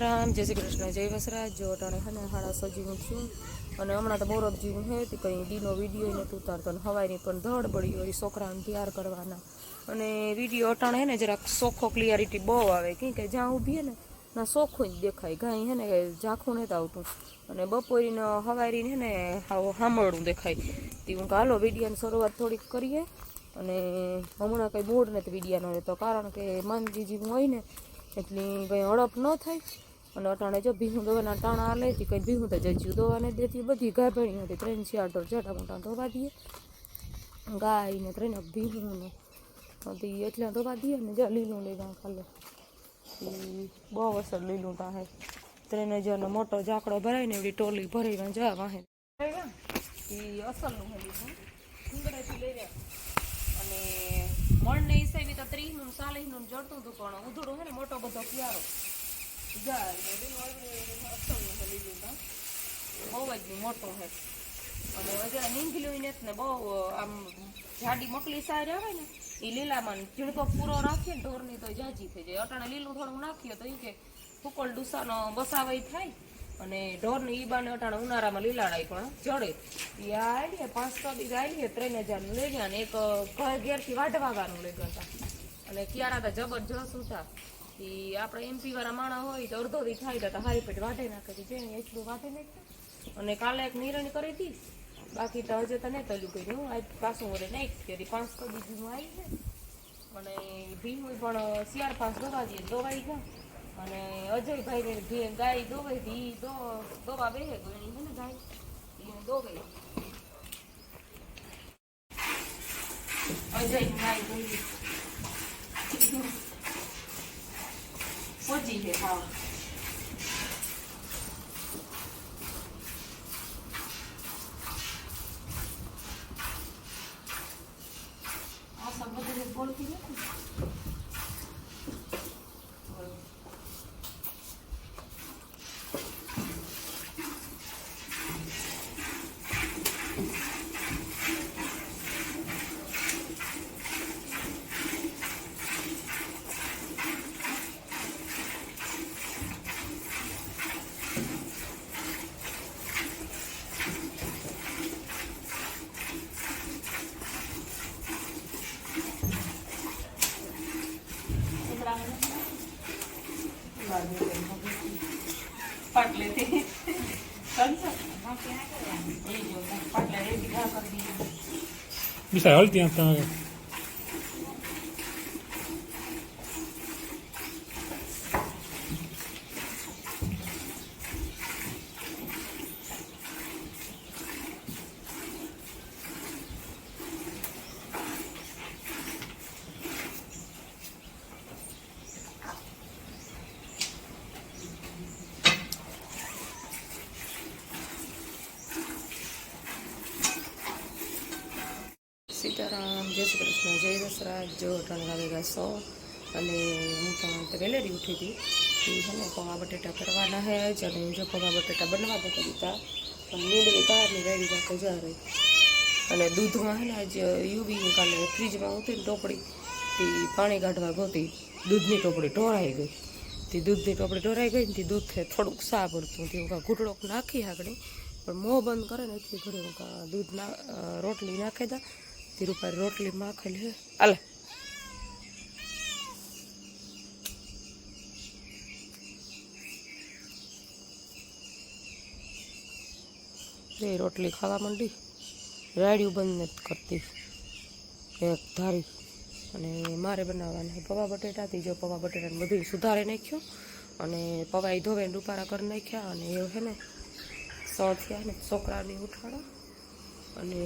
રામ, જય શ્રી કૃષ્ણ, જય વસરાજ. જો અટાણે હે હાડા સજીવું છું અને હમણાં તો બોરક જીવું હે તે કંઈ ડીનો વીડિયો નથી ઉતારતો અને હવાઈની પણ ધડ પડી હોય છોકરાને તૈયાર કરવાના. અને વીડિયો અટાણે હે ને જરાક સોખો ક્લિયરિટી બહુ આવે. કેમ કે જ્યાં ઊભી ને ના સોખું જ દેખાય. કાંઈ હે ને ઝાંખું નથી આવતું. અને બપોરીને હવારીને હે ને સાંભળવું દેખાય. તે હું હાલો વિડીયાની શરૂઆત થોડીક કરીએ. અને હમણાં કંઈ મૂડ નથી વિડીયાનો તો કારણ કે માંદગી જેવું હોય ને એટલી કંઈ હડપ ન થાય. અને અટાણે જો ભીહું દવાના ટાણા આલે હતી કંઈ ભીહું તો જજ્યું દવાને દેતી બધી ગાભણી હતી ત્રણ ચાર ઢોર જાટા મોટા ધોવા દઈએ. ગાય ને ત્રણ ભીહું એટલે ધોવા દઈએ ને જો લીલું લીલું ખાલે. બહુ અસર લીલું તાહે ત્રણ હજારનો મોટો ઝાકડો ભરાય ને એવી ટોલી ભરીને જવા વાહે. અસલનું હે લઈ અને મણને હિસાબે તો ત્રીસનું ચાલીસનું જડતું હતું પણ ઉધડું હે ને મોટો બધો ક્યારો. બહુ જ મોટો હે અને હજાર નીંગલ્યું ને ને બહુ આમ જાડી મકલી સાર આવે ને એ લીલામાં ઝીણકો પૂરો રાખીએ ને ઢોરની તો જાજી થઈ જાય. અટાણે લીલું થોડું નાખીએ તો એ કે ફૂકલ ડુસાનો બસાવાય થાય. અને ઢોરને ઈ બાને અટાણે ઉનાળામાં લીલાડાઈ પણ જડે. એ આવીએ પાંચ છ દીધ આવીએ ત્રણ હજારનું લઈ ગયા ને એક ઘર ઘેરથી વાઢવાગાનું લઈ ગયા હતા. અને ક્યારા હતા જબરજસ્ત હતા એ આપણે એમપી વાળા માણા હોય તો અડધો દી થાય તો હારી પેટ વાઢે નાખે છે જેને એટલું વાઢે નાખે અને કાલે એક નિરણ કરી હતી બાકી તો હજે તો નહીં તલ્યું કર્યું. આજ પાછું વડે નહીં કરી. પાંચ દીધું આવી છે. અને ભીમું પણ શિયાળ પાંચ દવા દઈએ, દવાઈ ગયા. અને અજયભાઈ ને ભી ગાય દોવાઈ હતી દો દોવા ગઈ એની છે ને ગાય? એને દોવાઈ અજય ગાય દોવી સોજી છે હા આ સંબંધ બોલતી નથી વિશાળ હાલ ત્યાં તમે સીતારામ જય શ્રી કૃષ્ણ જય દસરાજ જો અટાણ વાગેગા સો અને હું પણ તો વહેલેરી ઉઠી હતી. એ છે ને પૌવા બટેટા કરવાના હે જ અને જો પૌવા બટેટા બનવા તો દીધા. પણ નીંદડી બહારની રેડી રાખે જા રહી. અને દૂધમાં હે ને આજ યુવી કાલે ફ્રીજમાં હતી ને ટોપડી તે પાણી કાઢવા ગોતી. દૂધની ટોપડી ઢોળાઈ ગઈ. તે દૂધની ટોપડી ઢોળાઈ ગઈ ને તે દૂધ થોડુંક સા પડતું તે હું ઘૂંટડોક નાખી આગળ. પણ મોં બંધ કરે ને એટલી હું દૂધ ના રોટલી નાખી દા. તિરુપારી રોટલી માખેલી હે આલે એ રોટલી ખાવા માંડી. રાડિયું બંધ નથી કરતી. એક ધારી અને મારે બનાવવાના પૌવા બટેટાથી જો પૌવા બટેટાને બધું સુધારે નાખ્યું અને પવા ઈ ધોવે રૂપારા કરી નાખ્યા અને એ છે ને સો થયા ને છોકરાની ઉઠાડા અને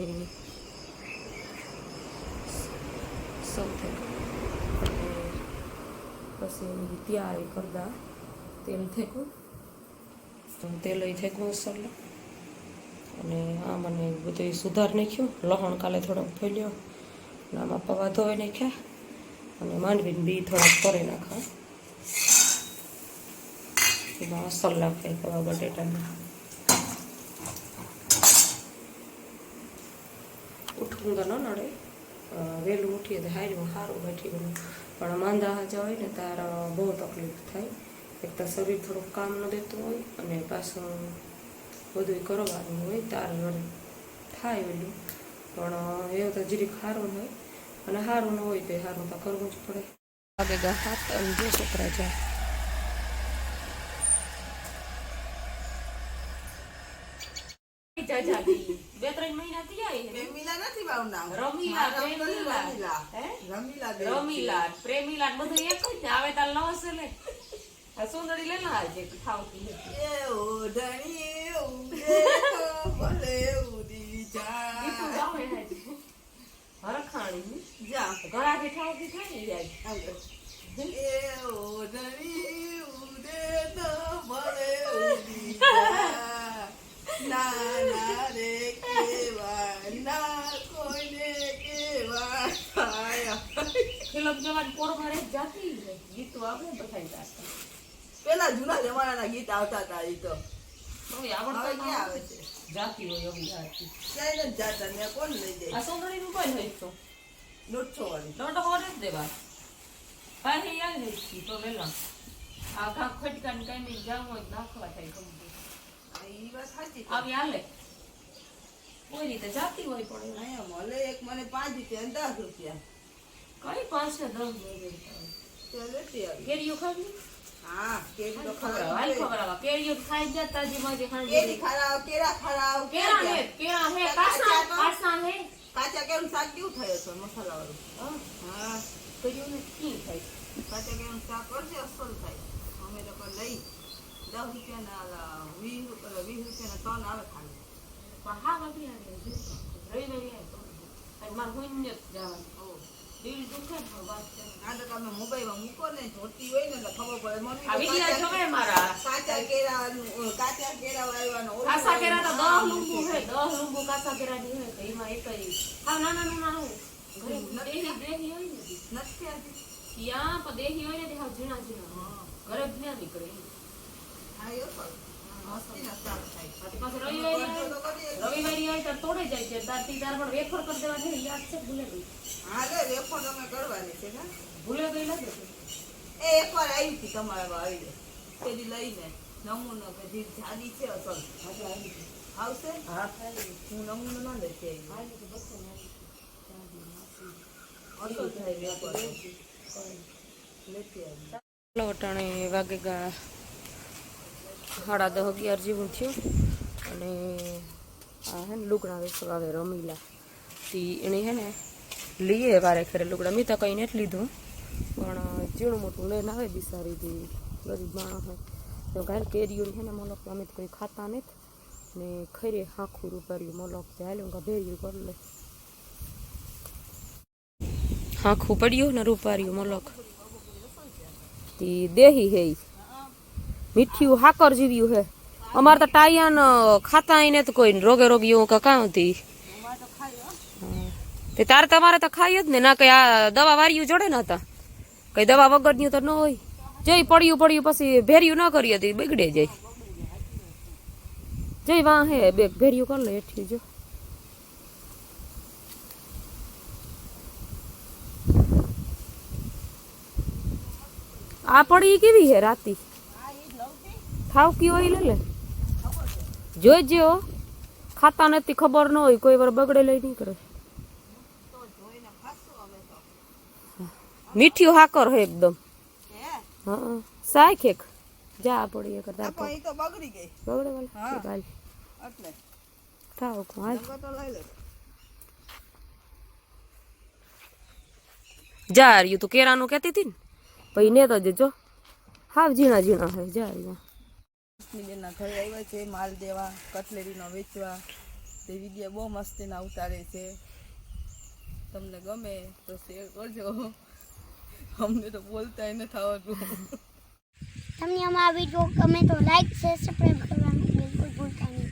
સૌથી પછી એની એ કરતા તેલ થેકું તેલ થેકું સરળ અને આ મને બધું સુધાર નાખ્યું. લહણ કાલે થોડોક ફેલ્યો. અને આમાં પવા ધોઈ નાખ્યા. અને માંડવીને બી થોડાક કરી નાખા. એમાં અસર નાખે પવા બટેટાને. ઉઠવું તો ન નડે. વહેલું ઉઠીએ તો હાર્યું સારું બેઠી ગયું. પણ માંદા હાજા હોય ને તાર બહુ તકલીફ થાય. એક તો શરીર થોડુંક કામ ન દેતું હોય અને પાછું બધું કરવાનું હોય, તાર થાય ઓલું પણ એવું તો જીરીક સારું હોય. અને સારું ન હોય તો સારું તો કરવું જ પડે. વાગે ગા હાથ અને જો છોકરા જાય. બે ત્રણ મહિના થયા પ્રેમીલા નથી મારું નામ રમીલા, પ્રેમીલા. રમીલા. રમીલા પ્રેમીલા બધું એક જ આવે તાર લે આ સુંદરી લે ના જે ખાવતી હતી એ ઓઢણી ઉડે તો ભલે ઉડી ગીતું જાય. ગાવે. હરખાણી જા. ઘણા બેઠાવતી થાય ને જાય આગળ. એ ઓઢણી ઉડે તો ભલે ઉડી જાય. ના ના રે કેવા ના કોઈને કેવા થાય. ફિલ્મ જવાની પોર મારે જાતી ગીતો આપણે બધાય ગાતા. પેલા જૂના જમાનાના ગીત આવતા હતા એ તો હવે આવડતા ક્યાં આવે છે? જાતી હોય એવી જાતી. ક્યાંય નથી જાતા ને કોણ લઈ જાય? આ સુંદરી નું કોઈ હોય તો. દોઢસો વાળી હોરે જ દેવા. પાછી યાદ તો વેલા આ ઘા ખટકા ને કઈ નહીં જાવું નાખવા થાય ગમતું આ વાત સાચી આવી હાલે. કોઈ રીતે જાતી હોય પણ અહીંયા મળે એક મને પાંચ રૂપિયા ને દસ રૂપિયા. કઈ પાંચ ને દસ વગેરે તો લેતી આવી. કેરીઓ ખાવી? હા કેરી તો ખવડાવ ખવડાવ કેરીઓ ખાઈ જતા જી માજે કેરી ખાઈ કેરા ખરાબ કેળા હે કેળા હે કાસા કાસા હે. કાચા કેળું શાક કેવું થાય છે મસાલા વાળું હા. હા. કર્યું ને કી થાય? કાચા કેમ શાક કરજે અસલ થાય. અમે લોકો લઈ દસ રૂપિયાના વીસ વીસ રૂપિયાના ત્રણ આવે ખાલી. પણ હા વાગી આવે રવિવારે આવે તો અને મારે હોય ને જવાનું. દિલ દુખે ને વાત કરે આ તો તમે મોબાઈલમાં મૂકો ને જોતી હોય ને એટલે ખબર પડે. મમ્મી આ તો વિડિયા કાચા- જોવે મારા. કાચા કેળા કાચા કેળા વાળવાનો ઓલું કાસા કેરા તો વાળવાનું. લુંબુ હે દહ લુંબુ કાસા કેરા ની હે તો એમાં એક હા નાના નાના હે ઘરે દેહી દેહી હોય ને. નથી. ત્યાં પણ દેહી હોય ને તે હાવ ઝીણા ઝીણા ઘરે જ ના નીકળે. રવિવારે આવે. તો તોડે જાય છે તાર તી તાર પણ કરી દેવા યાદ છે ભૂલે ગઈ હા, લે, વેફર કરવાની છે ગઈ એ એકવાર આવી હતી તમારે આવી લઈને નમૂનો જે જાડી છે અસલ આવી આવશે હા હું નમૂનો ના લેતી આવી. આવી થાય લેતી આવી. ગા સાડા દસ અગિયાર જેવું થયું. અને આ હે ને લુગડા વેચવા આવે રમીલા તી એણે હે ને લઈએ વારે ખરે લુગડા. મેં તો કંઈ નથી લીધું. પણ ઝીણું મોટું લઈને આવે બિસારી દી ગરીબ માણસ હે તો ગાય કેરીઓ હે ને મોલક અમે તો કોઈ ખાતા નથી. ને ખરે હાખું રૂપાર્યું મોલક તે હાલ્યું કા ભેર્યું કરી લે. હાખું પડ્યું ને રૂપાર્યું મોલક. તી દેહી હે ઈ. મીઠિયું હાકર જીવ્યું હે. અમારે તો ટાઈયાન ખાતા આઈને તો કોઈ રોગે રોગી એવું કાં હતી તે તારે તમારે તો ખાઈ જ ને, ના કઈ આ દવા વાર્યું જડે ને હતા. કઈ દવા વગરનું તો ન હોય. જઈ પડ્યું પડ્યું, પછી ભેર્યું ન કરી હતી, બગડે જાય. જઈ વાહ હે, બે ભેર્યું કરી લે એઠી જો. આ પડી કેવી હે રાતી? ઠાવકી હોય લે લે. જોઈજે હો. ખાતા નથી ખબર ન હોય કોઈ વાર બગડે લઈ નહીં કરે. મીઠિયું હાકર હે એકદમ. હે? સાખ ખેક. જા પડી એક તાર પણ તો બગડી ગઈ. બગડે વાલ? હા. એટલે. કો હાલ. તો લઈ લે. જા રહ્યું તું કેરાનું કહેતી હતી ને? પછી ને તો જજો. હાવ ઝીણા ઝીણા હે જા રહ્યું બેનના ઘરે આવ્યા છે, માલ દેવા, કટલેરીનો વેચવા. તે વીડિયો બહુ મસ્તીના ઉતારે છે. તમને ગમે તો શેર કરજો. અમને તો બોલતા નથી આવડતું તમને અમારા વીડિયો ગમે તો લાઈક શેર સબસ્ક્રાઈબ કરવાનું બિલકુલ ભૂલતા નહીં.